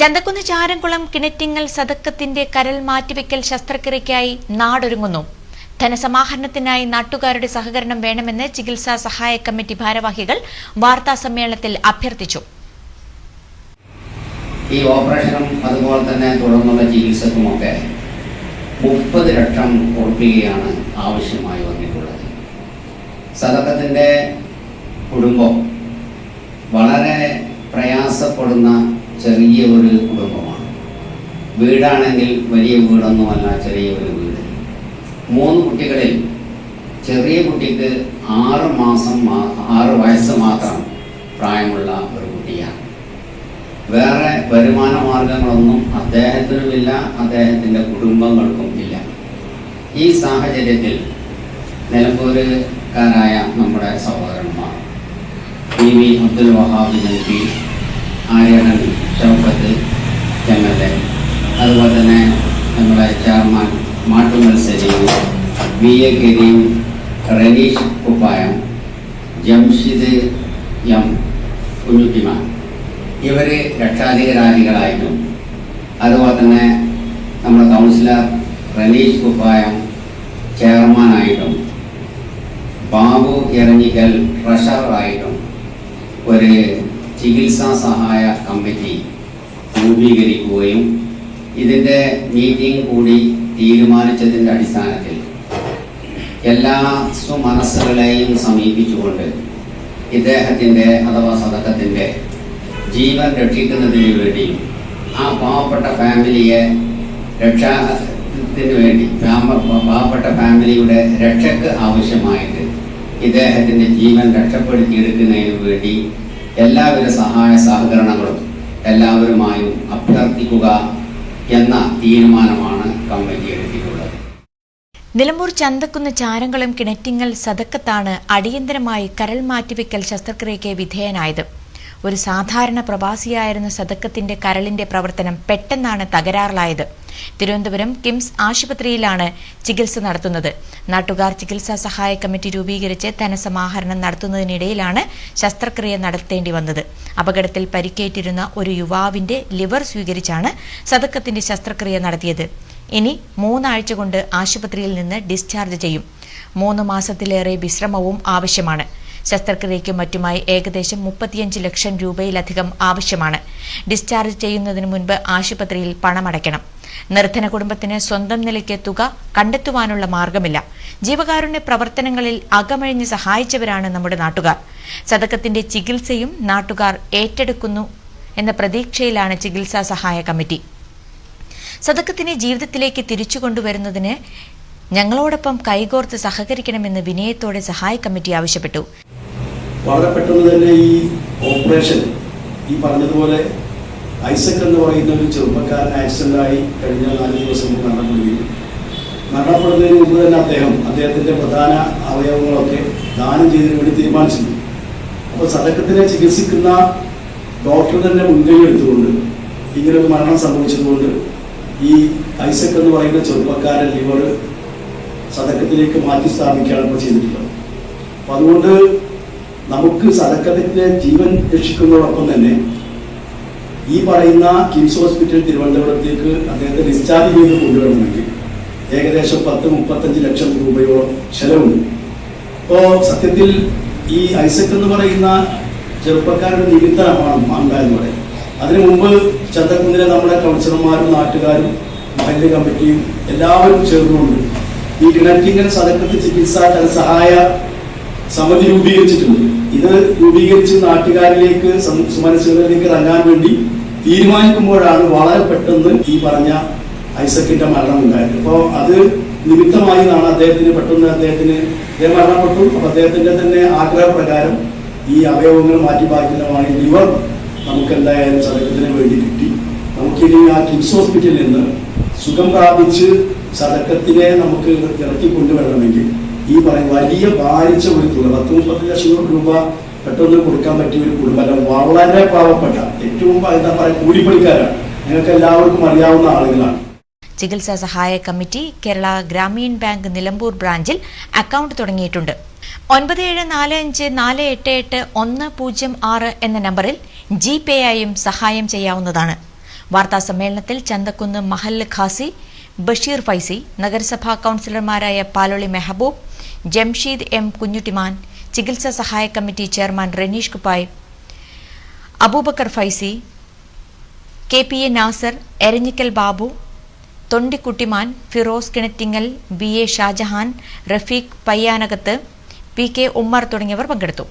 ചന്തക്കുന്ന് ചാരംകുളം കിണറ്റിങ്ങൽ സതക്കത്തിന്റെ കരൽ മാറ്റിവെക്കൽ ശസ്ത്രക്രിയയ്ക്കായി നാടൊരുങ്ങുന്നു. ധനസമാഹരണത്തിനായി നാട്ടുകാരുടെ സഹകരണം വേണമെന്ന് ചികിത്സാ സഹായ കമ്മിറ്റി ഭാരവാഹികൾ വാർത്താ സമ്മേളനത്തിൽ അഭ്യർത്ഥിച്ചു. ഈ ഓപ്പറേഷനും അതുപോലെ തന്നെ തുടർന്നുള്ള ചികിത്സക്കുമൊക്കെ മുപ്പത് ലക്ഷം ഉറപ്പിക്കുകയാണ് ആവശ്യമായി വന്നിട്ടുള്ളത്. സദക്കത്തിന്റെ കുടുംബം പ്രയാസപ്പെടുന്ന ചെറിയ ഒരു കുടുംബമാണ്. വീടാണെങ്കിൽ വലിയ വീടൊന്നുമല്ല ചെറിയ ഒരു വീട്. മൂന്ന് കുട്ടികളിൽ ചെറിയ കുട്ടിക്ക് ആറ് മാസം ആറ് വയസ്സ് മാത്രം പ്രായമുള്ള ഒരു കുട്ടിയാണ്. വേറെ വരുമാന മാർഗങ്ങളൊന്നും അദ്ദേഹത്തിനുമില്ല അദ്ദേഹത്തിന്റെ കുടുംബങ്ങൾക്കും ഇല്ല. ഈ സാഹചര്യത്തിൽ നിലമ്പൂരുകാരായ നമ്മുടെ സഹോദരന്മാർ P V Abdul Wahab P Aryadan Shoukath M L A അതുപോലെ തന്നെ നമ്മുടെ chairman Mattummal Saleem V. A. Kareem Ranish Kuppayam Jamshid M. കുഞ്ഞുട്ടിമാൻ ഇവർ രക്ഷാധികാരികളായിട്ടും അതുപോലെ തന്നെ നമ്മുടെ കൗൺസിലർ റനീഷ് കുപ്പായം ചെയർമാനായിട്ടും ബാബു ഇറങ്ങിക്കൽ ട്രഷററായിട്ടും ഒരു ചികിത്സാ സഹായ കമ്മിറ്റി രൂപീകരിക്കുകയും ഇതിന്റെ മീറ്റിംഗ് കൂടി തീരുമാനിച്ചതിന്റെ അടിസ്ഥാനത്തിൽ എല്ലാ സ്വമനസ്സുകളെയും സമീപിച്ചുകൊണ്ട് ഇദ്ദേഹത്തിന്റെ അഥവാ സദക്കത്തിന്റെ ജീവൻ രക്ഷിക്കുന്നതിന് വേണ്ടിയും ആ പാവപ്പെട്ട ഫാമിലിയെ രക്ഷാത്തിന് വേണ്ടി പാവ- പാവപ്പെട്ട ഫാമിലിയുടെ രക്ഷയ്ക്ക് ആവശ്യമായിട്ട് ഇദ്ദേഹത്തിന്റെ ജീവൻ രക്ഷപ്പെടുത്തിയെടുക്കുന്നതിന് വേണ്ടി എല്ലാവിധ സഹായ സഹകരണങ്ങളും എല്ലാവരുമായും അഭ്യർത്ഥിക്കുക എന്ന തീരുമാനമാണ് കമ്മിറ്റി എടുത്തിട്ടുള്ളത്. നിലമ്പൂർ ചന്തക്കുന്ന് ചാരങ്ങളും കിണറ്റിങ്ങൽ സതക്കത്താണ് അടിയന്തരമായി കരൾ മാറ്റിവെക്കൽ ശസ്ത്രക്രിയയ്ക്ക് വിധേയനായത്. ഒരു സാധാരണ പ്രവാസിയായിരുന്ന സതക്കത്തിന്റെ കരളിന്റെ പ്രവർത്തനം പെട്ടെന്നാണ് തകരാറിലായത്. തിരുവനന്തപുരം കിംസ് ആശുപത്രിയിലാണ് ചികിത്സ നടത്തുന്നത്. നാട്ടുകാർ ചികിത്സാ സഹായ കമ്മിറ്റി രൂപീകരിച്ച് ധനസമാഹരണം നടത്തുന്നതിനിടയിലാണ് ശസ്ത്രക്രിയ നടത്തേണ്ടി വന്നത്. അപകടത്തിൽ പരിക്കേറ്റിരുന്ന ഒരു യുവാവിന്റെ ലിവർ സ്വീകരിച്ചാണ് സതക്കത്തിന്റെ ശസ്ത്രക്രിയ നടത്തിയത്. ഇനി മൂന്നാഴ്ച കൊണ്ട് ആശുപത്രിയിൽ നിന്ന് ഡിസ്ചാർജ് ചെയ്യും. മൂന്ന് മാസത്തിലേറെ വിശ്രമവും ആവശ്യമാണ്. ശസ്ത്രക്രിയയ്ക്കും മറ്റുമായി ഏകദേശം മുപ്പത്തിയഞ്ച് ലക്ഷം രൂപയിലധികം ആവശ്യമാണ്. ഡിസ്ചാർജ് ചെയ്യുന്നതിന് മുൻപ് ആശുപത്രിയിൽ പണമടയ്ക്കണം. നിർധന കുടുംബത്തിന് സ്വന്തം നിലയ്ക്ക് തുക കണ്ടെത്തുവാനുള്ള മാർഗമില്ല. ജീവകാരുണ്യ പ്രവർത്തനങ്ങളിൽ അകമഴിഞ്ഞ് സഹായിച്ചവരാണ് നമ്മുടെ നാട്ടുകാർ. സതക്കത്തിന്റെ ചികിത്സയും നാട്ടുകാർ ഏറ്റെടുക്കുന്നു എന്ന പ്രതീക്ഷയിലാണ് ചികിത്സാ സഹായ കമ്മിറ്റി. സതക്കത്തിനെ ജീവിതത്തിലേക്ക് തിരിച്ചു കൊണ്ടുവരുന്നതിന് ഞങ്ങളോടൊപ്പം കൈകോർത്ത് സഹകരിക്കണമെന്ന് വിനയത്തോടെ സഹായ കമ്മിറ്റി ആവശ്യപ്പെട്ടു. വളരെ പെട്ടെന്ന് തന്നെ ഈ ഓപ്പറേഷൻ ഈ പറഞ്ഞതുപോലെ ഐസക് എന്ന് പറയുന്ന ഒരു ചെറുപ്പക്കാരൻ ആക്സിഡന്റായി കഴിഞ്ഞ നാല് ദിവസം മുമ്പ് മരണപ്പെടുകയും മരണപ്പെടുന്നതിന് മുമ്പ് തന്നെ അദ്ദേഹം അദ്ദേഹത്തിന്റെ പ്രധാന അവയവങ്ങളൊക്കെ ദാനം ചെയ്തതിന് വേണ്ടി തീരുമാനിച്ചിരുന്നു. അപ്പോൾ സദക്കത്തിനെ ചികിത്സിക്കുന്ന ഡോക്ടർ തന്നെ മുൻകൈ എടുത്തുകൊണ്ട് ഇങ്ങനെ ഒരു മരണം സംഭവിച്ചതുകൊണ്ട് ഈ ഐസക് എന്ന് പറയുന്ന ചെറുപ്പക്കാരൻ ലിവർ സദക്കത്തിലേക്ക് മാറ്റി സ്ഥാപിക്കുകയാണ് ഇപ്പോൾ ചെയ്തിട്ടുള്ളത്. അപ്പം അതുകൊണ്ട് നമുക്ക് സദക്കത്തിന്റെ ജീവൻ രക്ഷിക്കുന്നതോടൊപ്പം തന്നെ ഈ പറയുന്ന കിംസ് ഹോസ്പിറ്റൽ തിരുവനന്തപുരത്തേക്ക് അദ്ദേഹത്തെ ഡിസ്ചാർജ് ചെയ്ത് കൊണ്ടുവരണമെങ്കിൽ ഏകദേശം പത്ത് മുപ്പത്തഞ്ച് ലക്ഷം രൂപയോളം ചെലവുണ്ട്. അപ്പോൾ സത്യത്തിൽ ഈ ഐസക് എന്ന് പറയുന്ന ചെറുപ്പക്കാരുടെ നിമിത്തമാണ് മാണ്ട എന്ന് പറയുന്നത്. അതിനു മുമ്പ് ചന്തക്കുന്നിലെ നമ്മുടെ കൗൺസിലർമാരും നാട്ടുകാരും മഹല്ല് കമ്മിറ്റിയും എല്ലാവരും ചേർന്നുകൊണ്ട് ഈ കിണറ്റിങ്ങൽ സദക്കത്ത് ചികിത്സാ ധനസഹായ സമിതി രൂപീകരിച്ചിട്ടുണ്ട്. ഇത് രൂപീകരിച്ച് നാട്ടുകാരിലേക്ക് സുമനസുകളിലേക്ക് ഇറങ്ങാൻ വേണ്ടി തീരുമാനിക്കുമ്പോഴാണ് വളരെ പെട്ടെന്ന് ഈ പറഞ്ഞ ഐസക്കിന്റെ മരണം ഉണ്ടായത് അപ്പോൾ അത് നിമിത്തമായി എന്നാണ് അദ്ദേഹത്തിന് പെട്ടെന്ന് അദ്ദേഹത്തിന് അദ്ദേഹം മരണപ്പെട്ടു. അപ്പൊ അദ്ദേഹത്തിന്റെ തന്നെ ആഗ്രഹപ്രകാരം ഈ അവയവങ്ങൾ മാറ്റി പാക്കുന്നതാണ് ലിവർ നമുക്ക് എന്തായാലും സദക്കത്തിന് വേണ്ടി കിട്ടി. നമുക്കിനി ആ കിംസ് ഹോസ്പിറ്റലിൽ നിന്ന് സുഖം പ്രാപിച്ച് സദക്കത്തിനെ നമുക്ക് ഇറക്കി കൊണ്ടുവരണമെങ്കിൽ ഈ പറയുന്ന വലിയ ഭാരിച്ച ഒരു തുക പത്ത് മുപ്പത്തി ലക്ഷം രൂപ പെട്ടെന്ന് കൊടുക്കാൻ പറ്റിയ ഒരു കുടുംബം വളരെ പാവപ്പെട്ട ഏറ്റവും എന്താ പറയുക കൂലിപ്പണിക്കാരാണ്. നിങ്ങൾക്ക് എല്ലാവർക്കും അറിയാവുന്ന ആളുകളാണ്. ചികിത്സാ സഹായ കമ്മിറ്റി കേരള ഗ്രാമീൺ ബാങ്ക് നിലമ്പൂർ ബ്രാഞ്ചിൽ അക്കൗണ്ട് തുടങ്ങിയിട്ടുണ്ട്. ഒൻപത് ഏഴ് നാല് അഞ്ച് നാല് എട്ട് എട്ട് ഒന്ന് പൂജ്യം ആറ് എന്ന നമ്പറിൽ ജി പേ ആയും സഹായം ചെയ്യാവുന്നതാണ്. വാർത്താ സമ്മേളനത്തിൽ ചന്തക്കുന്ന് മഹൽ ഖാസി ബഷീർ ഫൈസി നഗരസഭാ കൗൺസിലർമാരായ പാലോളി മെഹബൂബ് ജംഷീദ് എം കുഞ്ഞുട്ടിമാൻ ചികിത്സാ സഹായ committee chairman Ranish Kuppayi Aboobacker Faizy K P A Nasar Eranhikkal Babu Thondikuttiman Firoz Kinattingal B A Shajahan Rafeeq Payyanakath P K Ummer തുടങ്ങിയവർ പങ്കെടുത്തു.